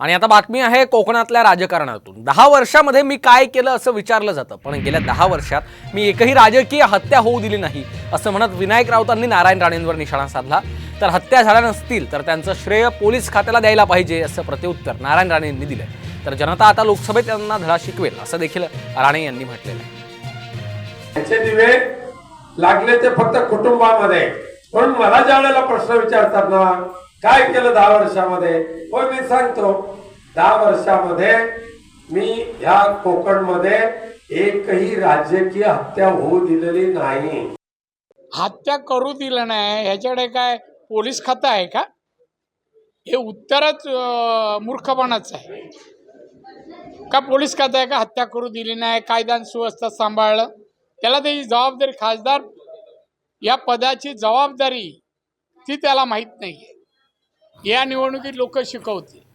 आणि आता बातमी आहे कोकणातल्या राजकारणातून. दहा वर्षामध्ये मी काय केलं असं विचारलं जातं पण गेल्या दहा वर्षात मी एकही राजकीय हत्या होऊ दिली नाही असं म्हणत विनायक राऊतांनी नारायण राणेंवर निशाणा साधला. तर हत्या झाल्या नसतील तर त्यांचं श्रेय पोलीस खात्याला द्यायला पाहिजे असं प्रत्युत्तर नारायण राणेंनी दिलं. तर जनता आता लोकसभेत त्यांना धडा शिकवेल असं देखील राणे यांनी म्हटलेलं आहे. त्याचे दिवे लागले ते फक्त कुटुंबामध्ये. पण मला ज्या वेळेला प्रश्न विचारतात ना काय केलं दहा वर्षामध्ये? हो मी सांगतो. दहा वर्षामध्ये मी ह्या कोकणमध्ये एकही राजकीय हत्या होऊ दिलेली नाही. हत्या करू दिलं नाही. ह्याच्याकडे काय पोलीस खातं आहे का? हे उत्तरच मूर्खपणाच आहे. का पोलीस खातं आहे का? हत्या करू दिली नाही. कायदा सुव्यवस्था सांभाळलं. त्याला त्याची जबाबदारी खासदार या पदाची जबाबदारी ती त्याला माहीत नाही आहे या निवडणुकीत लोक शिकवतील.